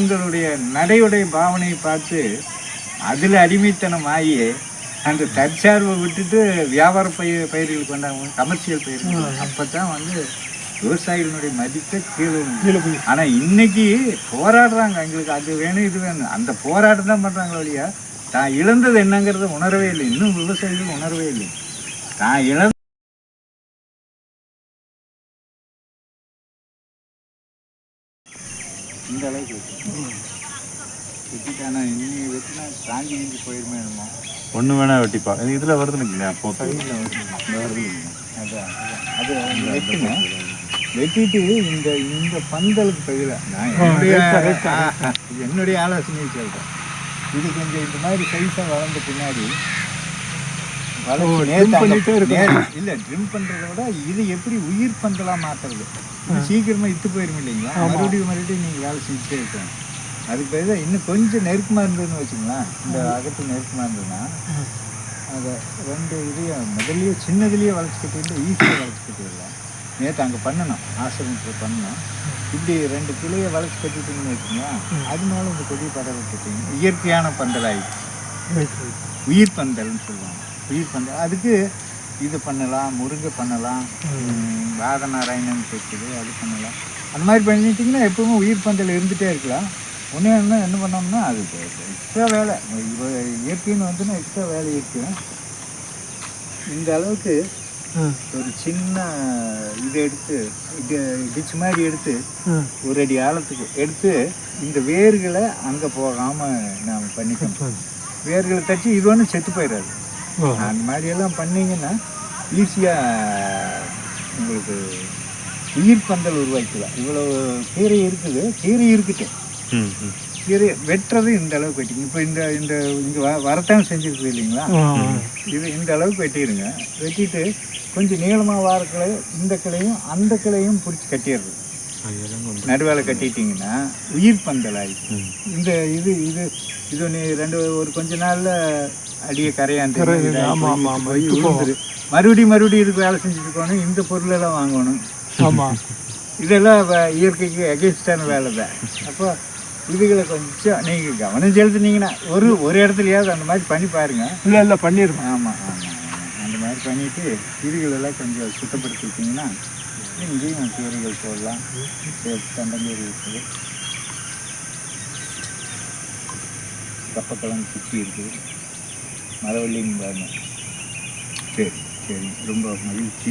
உங்களுடைய நடையுடைய பாவனையை பார்த்து அதில் அடிமைத்தனம் ஆகி அந்த தற்சார்பை விட்டுட்டு வியாபார பயிர் பயிர்களுக்கு வந்தாங்க கமர்ஷியல் பயிர்கள் அப்போ தான் வந்து விவசாயிகளுடைய மதிப்பை கீழே விழுந்து. கீழே போய் ஆனா இன்னைக்கு போராடுறாங்க. எங்களுக்கு அது வேணும் இது வேணும். அந்த போராட்டம் தான் பண்றாங்க வழியா தான் இழந்தது என்னங்கிறத உணரவே இல்லை. இன்னும் விவசாயிகள் உணரவே இல்லை. தான் இழந்த இந்த அளவுக்கு வெட்டி. வெட்டிட்டானா இன்னி வெட்டினா தாங்கி நீங்கி போயிருமே என்னமோ. ஒன்று வேணா வெட்டிப்பா. இது இதில் வருதுன்னு போத்து சைடில் வருது அதான் அதான். அது வெட்டுங்க வெட்டிட்டு இந்த இந்த பந்தலுக்கு பயிர நான் என்னுடைய ஆலோசனையை சொல்றேன். இது கொஞ்சம் இந்த மாதிரி சைஸாக வளர்ந்த பின்னாடி வளர்ச்சி நேத்து அந்த- பண்ணிட்டே இருக்கணும். நேத்து- இல்ல ட்ரிம் பண்றதை விட இது எப்படி உயிர் பந்தலா மாத்துறது? இது சீக்கிரமா இத்து இல்லைங்களா? மறுபடியும் மறுபடியும் நீங்க வேலை செஞ்சுட்டே இருக்கணும். அதுக்கு இன்னும் கொஞ்சம் நெருக்கமா இருந்ததுன்னு வச்சுங்களேன் இந்த அகத்து நெருக்கமா இருந்ததுன்னா அதை ரெண்டு இதையும் முதல்லயே சின்னதுலேயே வளைச்சி கட்டிட்டு ஈஸியாக வளைச்சி கட்டிடலாம். நேற்று அங்கே பண்ணணும். ஆசிரமத்தில் பண்ணணும். இப்படி ரெண்டு கிளையை வளைச்சி கட்டிட்டீங்கன்னு வச்சுங்களேன் அது மேலே இந்த கொடி படலை இயற்கையான பந்தலாகி உயிர் பந்தல்னு சொல்லுவாங்க. உயிர் பந்தல் அதுக்கு இது பண்ணலாம் முருங்கை பண்ணலாம் வாத நாராயணன் இருக்குது அது பண்ணலாம். அந்த மாதிரி பண்ணிட்டீங்கன்னா எப்பவுமே உயிர் பந்தல் இருந்துகிட்டே இருக்கலாம். ஒன்றே என்ன என்ன பண்ணோம்னா அது எக்ஸ்ட்ரா வேலை. இப்போ இயற்கைன்னு வந்துன்னா எக்ஸ்ட்ரா வேலை இருக்கு. இந்த அளவுக்கு ஒரு சின்ன இது எடுத்து டிச் மாதிரி எடுத்து ஒரு அடி ஆழத்துக்கு எடுத்து இந்த வேர்களை அங்கே போகாமல் நாம் பண்ணிக்கணும். வேர்களை தச்சு இது ஒன்றும் செத்து போயிடாது அந்த மாதிரியெல்லாம் பண்ணீங்கன்னா ஈஸியாக உங்களுக்கு உயிர் பந்தல் உருவாக்கலாம் இவ்வளோ கீரை இருக்குது. கீரை ம் கீரை வெட்டுறது இந்த அளவுக்கு வெட்டிங்க இப்போ இந்த இந்த இங்கே வ வரத்தான் செஞ்சுருக்குது இல்லைங்களா? இது இந்த அளவுக்கு வெட்டிடுங்க. வெட்டிட்டு கொஞ்சம் நீளமாக வார கிளை இந்த கிளையும் அந்த கிளையும் பிடிச்சி கட்டிடுறது. நடுவேலை கட்டிட்டீங்கன்னா உயிர் பந்தலாகி இந்த இது இது இது நீ ரெண்டு ஒரு கொஞ்ச நாள்ல அடியை கரையாண்டு. மறுபடியும் மறுபடியும் இதுக்கு வேலை செஞ்சுட்டு இருக்கணும் இந்த பொருள் எல்லாம் வாங்கணும். ஆமா. இதெல்லாம் இயற்கைக்கு அகேன்ஸ்டான வேலை தான். அப்போ இதுகளை கொஞ்சம் நீங்கள் கவனம் செலுத்துனீங்கன்னா ஒரு ஒரு இடத்துலயாவது அந்த மாதிரி பண்ணி பாருங்க. இல்ல இல்ல பண்ணிருக்கோம் ஆமாம் ஆமாம் அந்த மாதிரி பண்ணிட்டு இதுகளெல்லாம் கொஞ்சம் சுத்தப்படுத்திக்கிட்டிங்கன்னா இங்கேயும் கீரைகள் போடலாம். தண்டங்கீரை இருக்குது. கப்பக்கிழங்கு குச்சி இருக்குது. மரவள்ளின்னு பாருங்க சரி சரி. ரொம்ப மகிழ்ச்சி.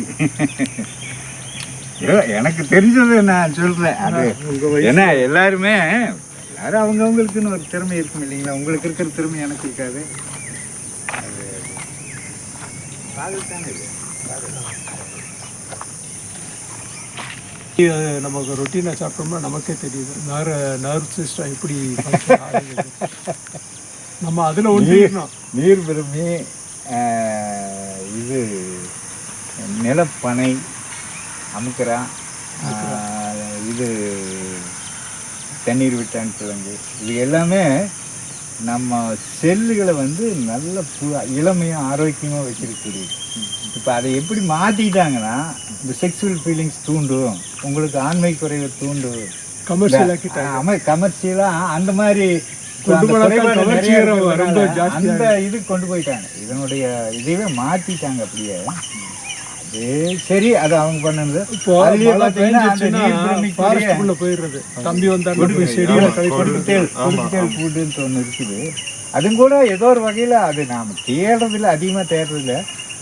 எனக்கு தெரிஞ்சதை நான் சொல்கிறேன் அது ஏன்னா எல்லாருமே எல்லாரும் அவங்கவுங்களுக்குன்னு ஒரு திறமை இருக்கும் இல்லைங்களா? உங்களுக்கு இருக்கிற திறமை எனக்கு இருக்காது. அது தானே நமக்கு ரொட்டீனாக சாப்பிட்டோம்னா நமக்கே தெரியுது. நர் நர்வ் சிஸ்டம் எப்படி. நம்ம அதில் ஒன்றிக்கணும் நீர் விரும்பி இது நிலப்பனை அமுக்கரா ஆஹ், இது தண்ணீர் விட்டான் கிழங்கு. இது எல்லாமே நம்ம செல்லுகளை வந்து நல்ல பு இளமையும் ஆரோக்கியமாக வச்சிருக்கக்கூடியது இப்போ அதை எப்படி மாற்றிக்கிட்டாங்கன்னா இந்த செக்ஸுவல் ஃபீலிங்ஸ் தூண்டும் உங்களுக்கு ஆண்மை குறைவை தூண்டும். கமர்ஷியல் ஆக்கிட்டாங்க. ஆமா கமர்ஷியலா அந்த மாதிரி அந்த இது கொண்டு போயிட்டாங்க. இதனுடைய இதுவே மாத்திட்டாங்க அப்படியே. அது சரி அது அவங்க பண்ணது. போயிடுறது. தம்பி ஒன்று இருக்குது. அதுவும் கூட ஏதோ ஒரு வகையில் அது நாம் தேடுறதில்ல அதிகமாக தேடுறதில்ல.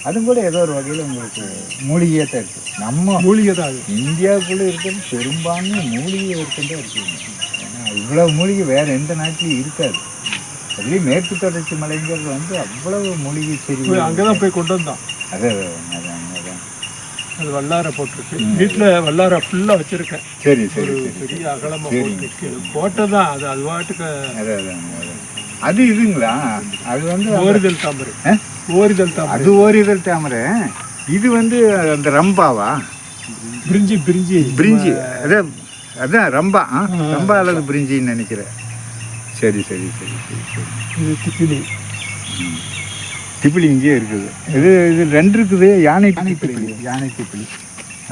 அதுவும் கூட ஏதோ ஒரு வகையில் உங்களுக்கு மூலிகையாக தான் இருக்குது நம்ம மூலிகை தான் இந்தியாவுக்குள்ளே இருக்கிறது பெரும்பான்மை மூலிகை இருக்குன்னு இருக்குங்க ஏன்னா இவ்வளவு மூலிகை வேறு எந்த நாட்டிலையும் இருக்காது. அதுலேயும் மேற்கு தொடர்ச்சி மலைங்கிறது வந்து அவ்வளவு மூலிகை செடி போய் அங்கதான் போய் கொண்டு வந்தோம் அது அது வல்லார போட்டிருக்கு. வீட்டுல வல்லார ஃபுல்லா வச்சிருக்கேன். சரி சரி பெரிய அகலமா போட்டிருக்கு. போட்டதான் அது அது அதான் அதான். அது இதுங்களா? அது வந்து ஓரிதழ் தாமரை. ஆ? ஓரிதழ் தாமரை. அது ஓரிதழ் தாமரை. இது வந்து அந்த ரம்பாவா? பிரிஞ்சி பிரிஞ்சி. பிரிஞ்சி. அதான் அதான் ரம்பா? ரம்பா அல்லது பிரிஞ்சின்னு நினைக்கிறேன். சரி சரி சரி சரி சரி. இது திப்பிலி. திப்பிலி இங்கேயே இருக்குது. இது இது ரெண்டு இருக்குது யானை திப்பிலி. யானை திப்பிலி.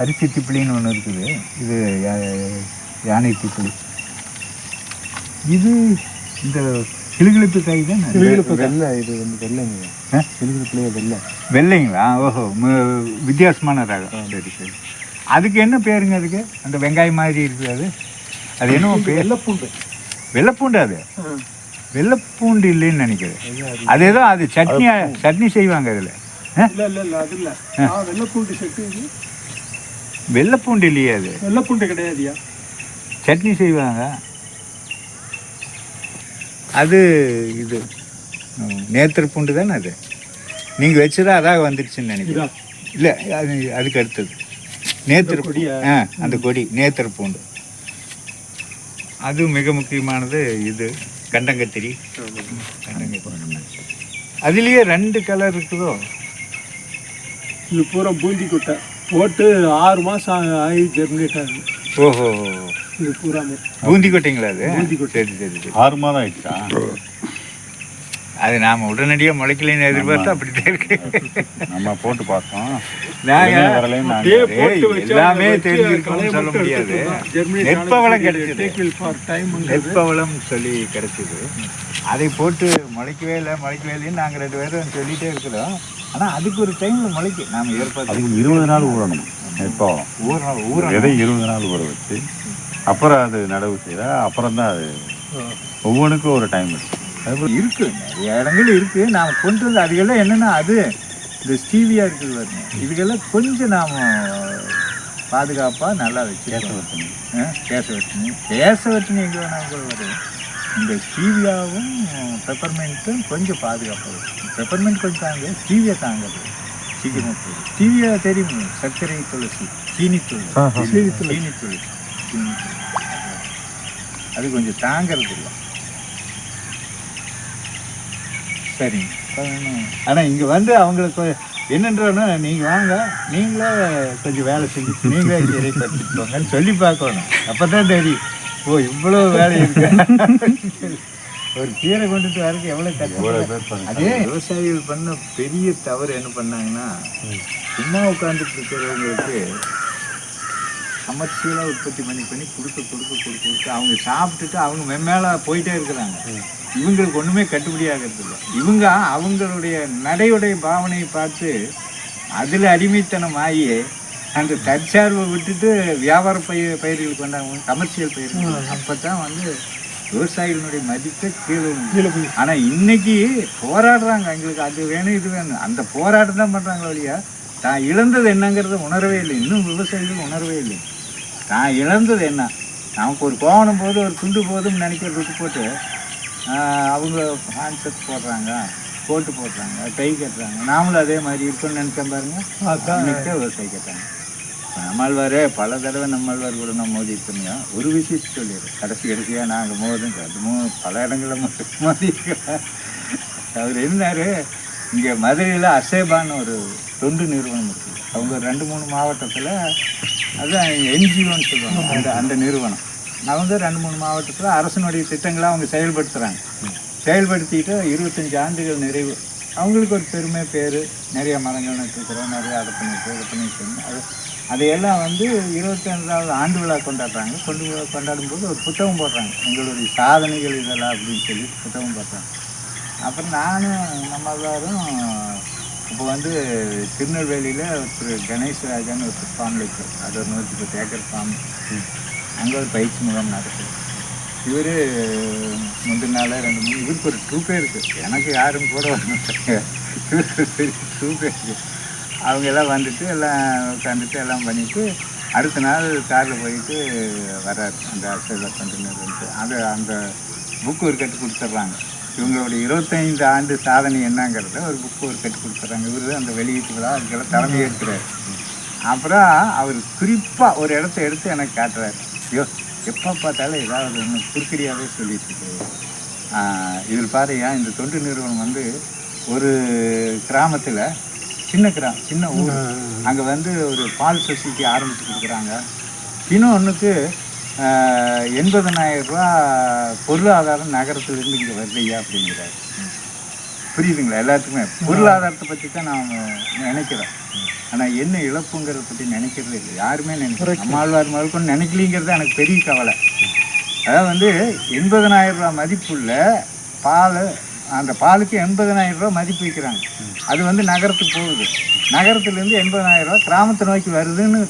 அரிசி திப்பிலின்னு ஒன்று இருக்குது. இது யானை திப்பிலி. இது இந்த கிளுகிழுப்பு காய் தானே? வெள்ளை இது வந்து வெள்ளைங்க? கிளிகளுக்குள்ளேயே வெள்ளை. வெள்ளைங்களா? ஓஹோ வித்தியாசமான ரகம். சரி சரி. அதுக்கு என்ன பேருங்க அதுக்கு? அந்த வெங்காயம் மாதிரி இருக்குது அது. அது என்னமோ பேர்? வெள்ளைப்பூண்டு. வெள்ளைப்பூண்டு அது? வெள்ளைப்பூண்டு இல்லைன்னு நினைக்கிறேன். அது? ஏதோ அது சட்னி சட்னி செய்வாங்க அதில். வெள்ளைப்பூண்டு சட்னி. வெள்ளைப்பூண்டு இல்லையே அது? வெள்ளைப்பூண்டு கிடையாதுயா? சட்னி செய்வாங்க. அது இது நேத்திர பூண்டு தானே அது? நீங்கள் வச்சதா அதாக வந்துடுச்சுன்னு நினைக்கிறேன். இல்லை அது அதுக்கு அடுத்தது. நேத்திர? ஆ அந்த கொடி நேத்திர பூண்டு. அது மிக முக்கியமானது இது கண்டங்கத்திரி. கண்டங்கத்திரி. அதுலேயே ரெண்டு கலர் இருக்குதோ? இது பூரா பூந்தி கொட்டை. போட்டு ஆறு மாசம் ஆ- ஆகி ஜெர்மினேட் ஆகுது. ஓஹோ. இது பூராமே. பூந்தி கொட்டைங்களா அது? பூந்தி கொட்டை. சரி சரி. ஆறு மாதம் ஆயிடுச்சா? அது நாம உடனடியாக முளைக்கலைன்னு எதிர்பார்த்தா அப்படித்தான் இருக்கு. நம்ம போட்டு பார்த்தோம். நாங்க வெளியே வரலைன்னு நாங்க அப்படியே போட்டு ஏய், வச்சு எல்லாமே தெரிஞ்சிருக்கும்னு சொல்ல முடியாது. நெற்பவளம் கிடைச்சது. நெற்பவளம் சொல்லி கிடைச்சிது. அதை போட்டு முளைக்கவே இல்லை முளைக்கவே இல்லைன்னு நாங்கள் ரெண்டு பேரும் சொல்லிட்டே இருக்கிறோம். ஆனால் அதுக்கு ஒரு டைமில் முளைக்கும் நாம் ஏற்பாடு அதுக்கு இருபது நாள் ஊறணும் இப்போ ஊற ஊற விதை இருபது நாள் ஊற வச்சு? அப்புறம் அது நடவு செய்தா அப்புறம் தான் அது ஒவ்வொன்றுக்கும் ஒரு டைம் இருக்கு. அதுபோல் இருக்கு. நிறைய இடங்கள் இருக்கு. நாம் கொண்டு வந்து அதுக்கெல்லாம் என்னன்னா அது இந்த ஸ்டீவியா இருக்குது பாருங்க. இதுக்கெல்லாம் கொஞ்சம் நாம் பாதுகாப்பாக நல்லா வச்சுக்கணும் கேசவர்த்தினி கேசவர்த்தினி எங்கே வேணாலும் கூட வரும். இந்த ஸ்டீவியாவும் பெப்பர்மெண்ட்டும் கொஞ்சம் பாதுகாப்பாக இருக்கும் பெப்பர்மெண்ட் கொஞ்சம் தாங்க ஸ்டீவியா தாங்கிறது சீக்கிரமாக போகும் ஸ்டீவியா தெரியும்? சர்க்கரை துளசி சீனி துளசி. சீனி துளசி. சீனி துளசி. அது கொஞ்சம் தாங்கிறது இல்லை சரிங்க. ஆனால் இங்கே வந்து அவங்களுக்கு என்னன்றோன்னா நீங்கள் வாங்க நீங்களே கொஞ்சம் வேலை செஞ்சு நீங்களே இறைப்படுத்திக்கோங்கன்னு சொல்லி பார்க்கணும். அப்போ தான் தெரியும். ஓ இவ்வளோ வேலை இருக்கு. ஒரு கீரை கொண்டுட்டு வரதுக்கு எவ்வளோ கஷ்டம். அதே விவசாயிகள் பண்ண பெரிய தவறு என்ன பண்ணாங்கன்னா சும்மா உட்காந்துட்டு இருக்கிறவங்களுக்கு கமர்ஷியலாக உற்பத்தி பண்ணி பண்ணி கொடுக்க கொடுக்க கொடுக்க கொடுக்க அவங்க சாப்பிட்டுட்டு அவங்க மெம்மேல போயிட்டே இருக்கிறாங்க. இவங்களுக்கு ஒன்றுமே கட்டுப்படி ஆகிறது இல்லை இவங்க அவங்களுடைய நடையுடைய பாவனையை பார்த்து அதில் அடிமைத்தனம் ஆகி அந்த தற்சார்பை விட்டுட்டு வியாபார பயிர் பயிர்களுக்கு வந்தாங்க கமர்ஷியல் பயிர்கள் அப்போ தான் வந்து விவசாயிகளுடைய மதிப்பை கீழே ஆனால் இன்னைக்கு போராடுறாங்க. எங்களுக்கு அது வேணும் இது வேணும். அந்த போராட்டம் தான் பண்ணுறாங்க வழியா தான் இழந்தது என்னங்கிறத உணரவே இல்லை. இன்னும் விவசாயிகள் உணரவே இல்லை. தான் இழந்தது என்ன? நமக்கு ஒரு கோவணம் போது ஒரு துண்டு போதும்னு நினைக்கிறதுக்கு போட்டு அவங்க கான்செப்ட் போடுறாங்க கோட்டு போடுறாங்க கை கட்டுறாங்க. நாமளும் அதே மாதிரி இருக்கணும்னு நினைச்சேன் பாருங்க. விவசாயி கேட்டாங்க. நம்மாழ்வாரே பல தடவை நம்மாழ்வார் கூட நான் மோதி இருக்கோம் ஒரு விஷயத்தை சொல்லிடுறேன். கடைசி கடைசியாக நாங்கள் மோதும் அது மோ பல இடங்களில் மோதி அவர் இருந்தார். இங்கே மதுரையில் அசேபான்னு ஒரு தொண்டு நிறுவனம் இருக்குது அவங்க ரெண்டு மூணு மாவட்டத்தில் அதுதான் என்ஜிஓன்னு சொல்லுவாங்க. அந்த அந்த நிறுவனம். அவங்க ரெண்டு மூணு மாவட்டத்தில் அரசனுடைய திட்டங்களை அவங்க செயல்படுத்துகிறாங்க செயல்படுத்திட்டு இருபத்தஞ்சி ஆண்டுகள் நிறைவு. அவங்களுக்கு ஒரு பெருமை பேர் நிறைய மரங்கள் நட்டுருக்குறோம் நிறைய அதை பண்ணிட்டு இதை பண்ணிட்டு அது அதையெல்லாம் வந்து இருபத்தஞ்சாவது ஆண்டு விழா கொண்டாடுறாங்க. கொண்டு விழா கொண்டாடும் போது ஒரு புத்தகம் போடுறாங்க. எங்களுடைய சாதனைகள் இதெல்லாம் அப்படின்னு சொல்லி புத்தகம் போடுறாங்க. அப்புறம் நானும் நம்ம எல்லாரும் இப்போ வந்து திருநெல்வேலியில் ஒருத்தர் கணேஷ்ராஜான்னு ஒருத்தர் ஃபார்ம் இருக்குது அது ஒரு நூற்றி பத்து ஏக்கர் ஃபார்ம் அங்கே ஒரு பயிற்சி முகாம் நடக்குது. இவர் முந்தின நாள் ரெண்டு மூணு இவருக்கு ஒரு ட்ரூப்பே இருக்குது எனக்கு யாரும் கூட வர மாட்டாங்க. பெரிய ட்ரூப்பே இருக்குது அவங்க எல்லாம் வந்துட்டு எல்லாம் உட்காந்துட்டு எல்லாம் பண்ணிட்டு அடுத்த நாள் காரில் போயிட்டு வர்றாரு. அந்த அசைல கண்டினியூ அது அந்த புக்கு ஒரு கட்டு கொடுத்துட்றாங்க இவங்களுடைய இருபத்தைந்து ஆண்டு சாதனை என்னங்கிறத ஒரு புக்கு ஒரு கட்டு கொடுத்துட்றாங்க இவர் அந்த வெளியீட்டு விழா அதுக்கெல்லாம் தலைமையேற்கிறார் அப்புறம் அவர் குறிப்பாக ஒரு இடத்த எடுத்து எனக்கு காட்டுறாரு. ஐயோ எப்போ பார்த்தாலும் ஏதாவது ஒன்று குறுக்கடியாகவே சொல்லிட்டு இதில் பாருயா இந்த தொண்டு நிறுவனம் வந்து ஒரு கிராமத்தில் சின்ன கிராமம் சின்ன ஊர். அங்கே வந்து ஒரு பால் சொசைட்டி ஆரம்பித்து கொடுக்குறாங்க. இன்னொன்றுக்கு எண்பதனாயிரம் ரூபா பொருளாதாரம் நகரத்துலேருந்து இங்கே வருதையா அப்படிங்கிறாரு. புரியுதுங்களா எல்லாத்துக்குமே? பொருளாதாரத்தை பற்றி தான் நாம் நினைக்கிறோம். ஆனால் என்ன இழப்புங்கிறத பற்றி நினைக்கிறதே இல்லை. யாருமே நினைக்கிறோம் நம்மாழ்வார் முதற்கொண்டு நினைக்கலிங்கிறது எனக்கு பெரிய கவலை. அதாவது வந்து எண்பதனாயிரம் ரூபாய் மதிப்புள்ள பால் அந்த பாலுக்கு எண்பதனாயிரம் ரூபாய் மதிப்பு வைக்கிறாங்க. அது வந்து நகரத்துக்கு போகுது. நகரத்துலேருந்து எண்பதனாயிரம் ரூபாய் கிராமத்தை நோக்கி வருதுன்னு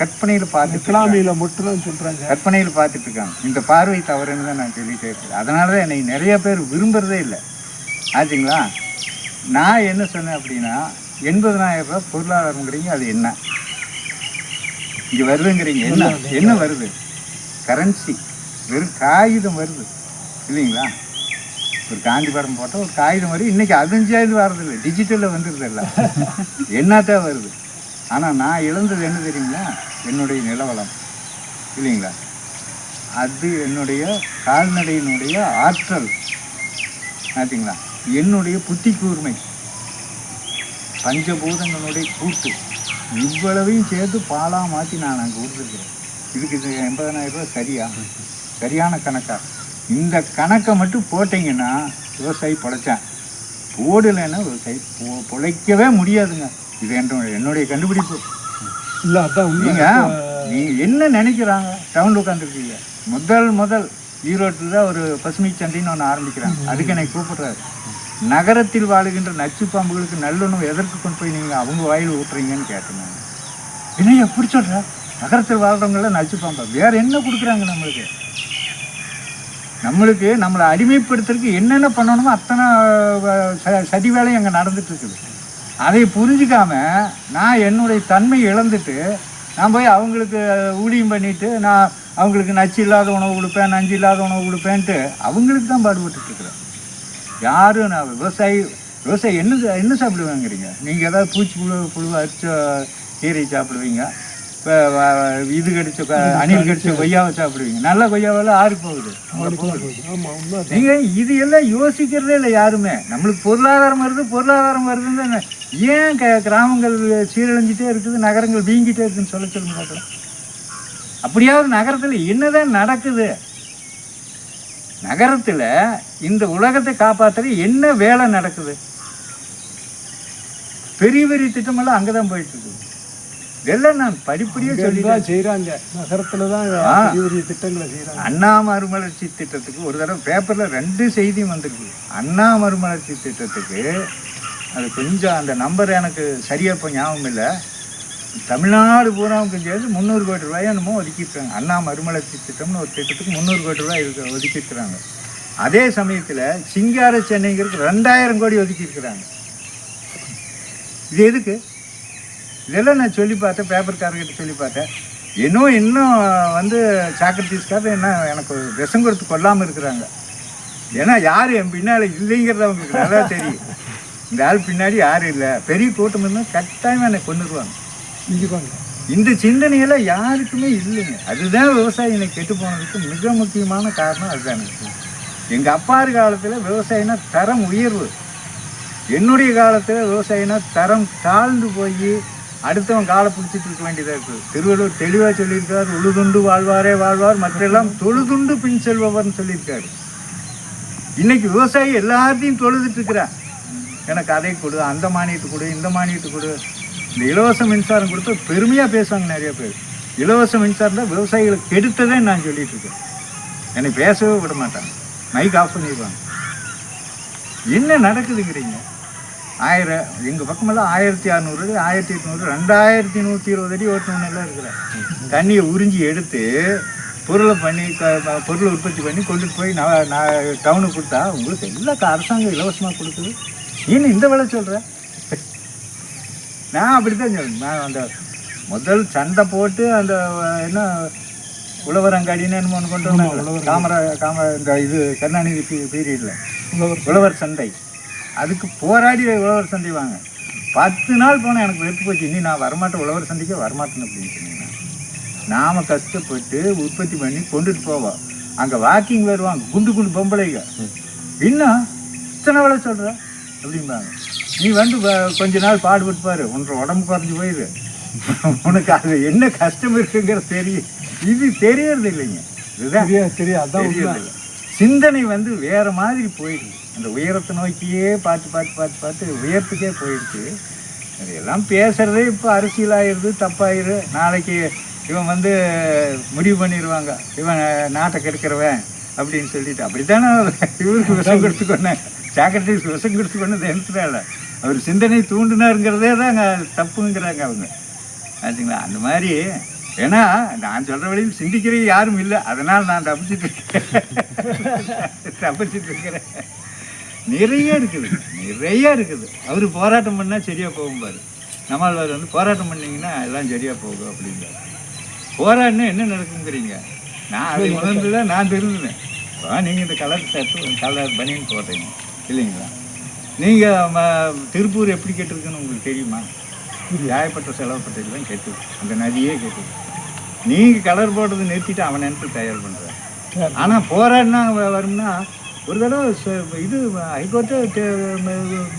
கற்பனையில் மட்டும் தான் சொல்கிறாங்க கற்பனையில் பார்த்துட்டு இருக்காங்க. இந்த பார்வை தவறுன்னு தான் நான் சொல்லிட்டே இருக்கேன் அதனால தான் என்னை நிறைய பேர் விரும்புறதே இல்லை. ஆச்சுங்களா? நான் என்ன சொன்னேன் அப்படின்னா எண்பதனாயிரம் ரூபாய் பொருளாதாரங்கிறீங்க அது என்ன? இங்கே வருதுங்கிறீங்க என்ன? என்ன வருது? கரன்சி வெறும் காகிதம் வருது இல்லைங்களா? ஒரு காந்தி படம் போட்டால் ஒரு காகிதம் வருது. இன்னைக்கு அதுஞ்சாவது வர்றதில்லை டிஜிட்டலில் வந்துடுது எல்லாம். என்னத்தான் வருது? ஆனால் நான் இழந்தது என்ன தெரியுங்களா? என்னுடைய நிலவளம் இல்லைங்களா? அது என்னுடைய கால்நடையினுடைய ஆற்றல் ஆச்சுங்களா? என்னுடைய புத்தி கூர்மை. பஞ்சபூதங்களுடைய கூட்டு. இவ்வளவையும் சேர்த்து பாலாக மாற்றி நான் அங்கே கொடுத்துருக்குறேன். இதுக்கு இது எண்பதனாயிரம் ரூபாய் சரியா? சரியான கணக்கா? இந்த கணக்கை மட்டும் போட்டிங்கன்னா விவசாயி பொழைச்சேன். போடலைன்னா விவசாயி பொ- பொழைக்கவே முடியாதுங்க. இது என்னுடைய என்னுடைய கண்டுபிடிப்பு. இல்லை அதான் உண்மை. நீங்க நீங்க என்ன நினைக்கிறாங்க? டவுன்ல உட்காந்துருக்கீங்க முதல் முதல். ஈரோட்டில் தான் ஒரு பசுமை சந்தைன்னு ஒன்று ஆரம்பிக்கிறேன் அதுக்கு என்னை கூப்பிடுறாரு. நகரத்தில் வாழுகின்ற நச்சு பாம்புகளுக்கு நல்லுணவு எதற்கு கொண்டு போய் நீங்கள் அவங்க வாயில் ஊட்டுறீங்கன்னு கேட்டேன் என்ன எப்படி சொல்ற? நகரத்தில் வாழ்றவங்களாம் நச்சு பாம்பா. வேற என்ன கொடுக்குறாங்க நம்மளுக்கு? நம்மளுக்கு நம்மளை அடிமைப்படுத்துறதுக்கு என்னென்ன பண்ணணுமோ அத்தனை ச- சதி வேலையும் அங்கே நடந்துட்டுருக்குது. அதை புரிஞ்சுக்காம நான் என்னுடைய தன்மை இழந்துட்டு நான் போய் அவங்களுக்கு ஊழியம் பண்ணிட்டு நான் அவங்களுக்கு நச்சு இல்லாத உணவு கொடுப்பேன் நஞ்சு இல்லாத உணவு கொடுப்பேன்ட்டு அவங்களுக்கு தான் பாடுபட்டுட்டு இருக்கிறேன் யாரும் நான் விவசாயி விவசாயி என்ன என்ன சாப்பிடுவாங்கிறீங்க? நீங்கள் ஏதாவது பூச்சி புழு புழு அரிச்ச கீரை சாப்பிடுவீங்க இப்போ இது கடிச்ச அணில் கடிச்ச கொய்யாவை சாப்பிடுவீங்க. நல்ல கொய்யாவெல்லாம் ஆறி போகுது. அவ்வளோ போகுது. ஆமாம் உண்மை நீங்க இது எல்லாம் யோசிக்கிறதே இல்லை யாருமே. நம்மளுக்கு பொருளாதாரம் வருது பொருளாதாரம் வருதுன்னு ஏன் க கிராமங்கள் சீரழிஞ்சிட்டே இருக்குது நகரங்கள் வீங்கிட்டே இருக்குன்னு சொல்ல சொல்லுங்க பார்க்கலாம். அப்படியாவது நகரத்தில் என்னதான் நடக்குது? நகரத்தில் இந்த உலகத்தை காப்பாற்றுற என்ன வேலை நடக்குது? பெரிய பெரிய திட்டமெல்லாம் அங்கே தான் போயிட்டு இருக்குது இதெல்லாம் நான் படிப்படியாக சொல்லி செய்கிறாங்க நகரத்தில் தான் பெரிய திட்டங்களை செய்கிறாங்க அண்ணா மறுமலர்ச்சி திட்டத்துக்கு ஒரு தடவை பேப்பரில் ரெண்டு செய்தியும் வந்திருக்கு. அண்ணா மறுமலர்ச்சி திட்டத்துக்கு அது கொஞ்சம் அந்த நம்பர் எனக்கு சரியாக இப்போ ஞாபகம் இல்லை. தமிழ்நாடு பூராவுக்கு சேர்ந்து முந்நூறு கோடி ரூபாய் என்னமோ ஒதுக்கியிருக்காங்க. அண்ணா மறுமலர்ச்சி திட்டம்னு ஒரு திட்டத்துக்கு முந்நூறு கோடி ரூபாய் இருக்க ஒதுக்கியிருக்கிறாங்க. அதே சமயத்தில் சிங்கார சென்னைங்கிறதுக்கு ரெண்டாயிரம் கோடி ஒதுக்கியிருக்கிறாங்க. இது எதுக்கு? இதெல்லாம் நான் சொல்லி பார்த்தேன் பேப்பர்காரர்கிட்ட சொல்லி பார்த்தேன். இன்னும் இன்னும் வந்து சாக்ரட்டிஸ்க்காக என்ன எனக்கு விஷம் கொடுத்து கொல்லாமல் இருக்கிறாங்க. ஏன்னா யார் என் பின்னால் இல்லைங்கிறது அவங்களுக்கு நல்லா தெரியும். இந்த ஆள் பின்னாடி யாரும் இல்லை. பெரிய கூட்டம் இருந்தால் கட்டாயமாக என்னை கொண்டுருவாங்க இந்த சிந்தனையெல்லாம் யாருக்குமே இல்லைங்க. அதுதான் விவசாயம் இன்னைக்கு கெட்டு போனதுக்கு மிக முக்கியமான காரணம் அதுதான் எங்கள் அப்பாரு காலத்தில் விவசாயினா தரம் உயர்வு. என்னுடைய காலத்தில் விவசாயினா தரம் தாழ்ந்து போய் அடுத்தவன் காலை பிடிச்சிட்டு இருக்க வேண்டியதாக இருக்குது திருவள்ளுவர் தெளிவாக சொல்லியிருக்காரு உழுதுண்டு வாழ்வாரே வாழ்வார் மற்றெல்லாம் தொழுதுண்டு பின் செல்பவர்னு சொல்லியிருக்காரு. இன்னைக்கு விவசாயி எல்லாத்தையும் தொழுதுட்டு இருக்கிறான். எனக்கு அதை கொடு அந்த மானியத்தை கொடு இந்த மானியத்தை கொடு. இந்த இலவச மின்சாரம் கொடுத்து பெருமையாக பேசுவாங்க நிறைய பேர். இலவச மின்சாரம் தான் விவசாயிகளுக்கு கெடுத்ததே நான் சொல்லிட்டு இருக்கேன். என்னை பேசவே விட மாட்டாங்க. மைக் ஆஃப் பண்ணிடுவாங்க. என்ன நடக்குதுங்கிறீங்க? ஆயிரம் எங்கள் பக்கமெல்லாம் ஆயிரத்தி அறநூறு ஆயிரத்தி எட்நூறு ரெண்டாயிரத்தி நூற்றி இருபது அடி ஓட்டணுன்னெல்லாம் இருக்கிறேன். தண்ணியை உறிஞ்சி எடுத்து பொருளை பண்ணி க- பொருளை உற்பத்தி பண்ணி கொண்டுட்டு போய் நான் நான் டவுனுக்கு கொடுத்தா உங்களுக்கு எல்லா க- அரசாங்கம் இலவசமாக கொடுக்குது. நீ இந்த வேலை சொல்கிறேன் நான் அப்படி தான் சொல்றேன் நான் அந்த முதல் சண்டை போட்டு அந்த என்ன உழவரங்காடின்னு என்னமோ ஒன்று கொண்டு வந்தாங்க. காமரா காம இந்த இது கருணாநிதி பீரியடில். உழவர் உழவர் சந்தை அதுக்கு போராடி உழவர் சந்தை வாங்க. பத்து நாள் போனால் எனக்கு வெறுத்து போச்சு. இனி நான் வரமாட்டேன் உழவர் சந்தைக்கே வரமாட்டேன் அப்படின்னு சொன்னீங்க நாம் கஷ்டப்பட்டு உற்பத்தி பண்ணி கொண்டுட்டு போவோம் அங்கே வாக்கிங் வருவாங்க. குண்டு குண்டு பொம்பளைங்க. இன்னும் இத்தனை வேலை சொல்கிற அப்படிம்பாங்க. நீ வந்து கொஞ்ச நாள் பாடுபட்டு பாரு. உன்ற உடம்பு குறைஞ்சி போயிரு. உனக்கு அது என்ன கஷ்டம் இருக்குங்கிறது தெரியும் இது தெரியறது இல்லைங்க. இதுதான். தெரியாது. சிந்தனை வந்து வேற மாதிரி போயிடுது. அந்த உயரத்தை நோக்கியே பார்த்து பார்த்து பார்த்து பார்த்து உயரத்துக்கே போயிடுச்சு. அதெல்லாம் பேசுறதே இப்போ அரசியலாயிருது தப்பாயிரு. நாளைக்கு இவன் வந்து முடிவு பண்ணிடுவாங்க இவன் நாட்டை கெடுக்கிறவன் அப்படின்னு சொல்லிட்டு. அப்படித்தானே இவருக்கு விஷம் கொடுத்து கொண்டேன் சாக்ரட்டிஸ் விஷம் கொடுத்து கொண்டது எழுத்துறாள் அவர் சிந்தனை தூண்டினாருங்கிறதே தாங்க தப்புங்கிறாங்க அவங்க. ஆச்சுங்களா? அந்த மாதிரி. ஏன்னா நான் சொல்கிற வழியில் சிந்திக்கிற யாரும் இல்லை. அதனால் நான் தப்பிச்சிட்டு இருக்கேன். தப்பிச்சிட்டு இருக்கிறேன். நிறைய இருக்குது. நிறைய இருக்குது. அவர் போராட்டம் பண்ணால் சரியாக போகும்பாரு நம்மாழ்வார் வந்து போராட்டம் பண்ணிங்கன்னா எல்லாம் சரியாக போகும் அப்படிங்கிறார். போராடினா என்ன நடக்குங்கிறீங்க? நான் அதை உணர்ந்து தான் நான் திருந்தினேன் நீங்கள் இந்த கலர் ஷர்ட்டு கலர் பனியன் போடுறீங்க. இல்லைங்களா? நீங்கள் திருப்பூர் எப்படி கேட்டிருக்குன்னு உங்களுக்கு தெரியுமா? நியாயப்பட்ட தான் கெட்டு அந்த நதியே கெட்டு நீங்கள் கலர் போடுறது நிறுத்திட்டு அவன் நினைத்து தயார் பண்ணுறான் ஆனால் போராடினா வரும்னா ஒரு தடவை இது ஹைகோர்ட்டை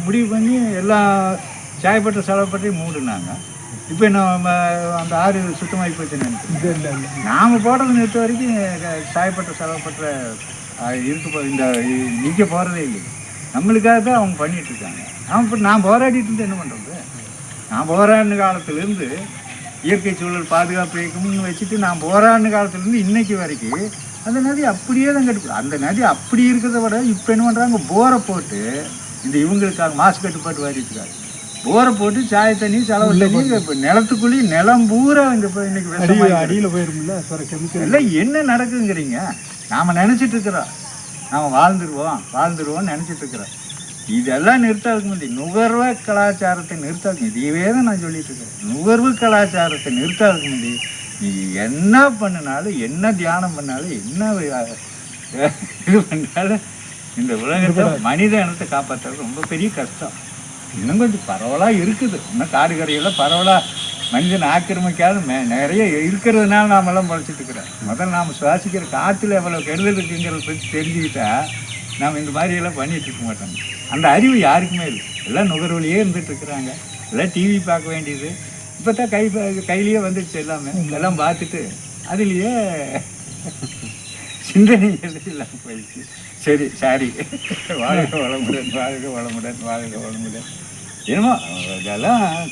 முடிவு பண்ணி எல்லா சாயப்பட்ட செலவுப்பட்டையும் மூடுனாங்க. இப்போ நம்ம அந்த ஆறு சுத்தமாகி போச்சுன்னு நினைக்கிறேன் நாம் போடுறது நிறுத்த வரைக்கும் சாயப்பட்ட செலவுப்பட்ட இருக்கு இந்த நிற்க போகிறதே இல்லை நம்மளுக்காக தான் அவங்க பண்ணிட்டு இருக்காங்க அவன் இப்போ நான் போராடிட்டு இருந்து என்ன பண்ணுறது நான் போராடின காலத்துலேருந்து இயற்கை சூழல் பாதுகாப்பு இயக்கம்னு வச்சுட்டு நான் போராடின காலத்துலேருந்து இன்னைக்கு வரைக்கும் அந்த நதி அப்படியே தான் கட்டுப்படும் அந்த நதி அப்படி இருக்கிறத விட இப்போ என்ன பண்ணுறாங்க போரை போட்டு இந்த இவங்களுக்காக மாசு கட்டுப்பாட்டு வாரியத்துக்காக போரை போட்டு சாய தண்ணி செலவு தண்ணி இப்போ நிலத்துக்குள்ளேயும் நிலம் பூரா இந்த இப்போ இன்னைக்கு அடியில் போயிரும்ல சார் கெமிக்கல் எல்லாம் என்ன நடக்குங்கிறீங்க? நாம் நினச்சிட்டு இருக்கிறோம். நாம் வாழ்ந்துருவோம் வாழ்ந்துருவோம்னு நினச்சிட்டு இருக்கிறோம் இதெல்லாம் நிறுத்தாதுக்கு முந்தி நுகர்வு கலாச்சாரத்தை நிறுத்தாதுக்கு இதுவே தான் நான் சொல்லிட்டு இருக்கிறேன் நுகர்வு கலாச்சாரத்தை நிறுத்தாதுக்கு முந்தி நீ என்ன பண்ணினாலும் என்ன தியானம் பண்ணாலும் என்ன இது பண்ணாலும் இந்த உலகத்தை மனித இனத்தை காப்பாற்றுறது ரொம்ப பெரிய கஷ்டம். இன்னும் கொஞ்சம் பரவலாக இருக்குது. இன்னும் காடு கரையெல்லாம் பரவலாக மனிதன் ஆக்கிரமிக்காத மே- நிறைய இருக்கிறதுனால நாமெல்லாம் பழச்சிட்டு இருக்கிறோம். முதல்ல நாம் சுவாசிக்கிற காற்றுல எவ்வளோ கெடுதல் இருக்குங்கிறத பற்றி தெரிஞ்சுக்கிட்டா நாம் இந்த மாதிரி எல்லாம் இருக்க மாட்டோம். அந்த அறிவு யாருக்குமே இல்லை. எல்லாம் நுகர்வழியே இருந்துகிட்ருக்குறாங்க எல்லாம் டிவி பார்க்க வேண்டியது. இப்போ தான் கை கையிலேயே வந்துடுச்சு எல்லாமே. எல்லாம் பார்த்துட்டு அதுலேயே சிந்தனை எல்லாம் போயிடுச்சு. சரி சாரி. வாழ்க வளமுடன் வாழ்க வளமுடன் வாழ்க வளமுடன். என்னமோ இதெல்லாம்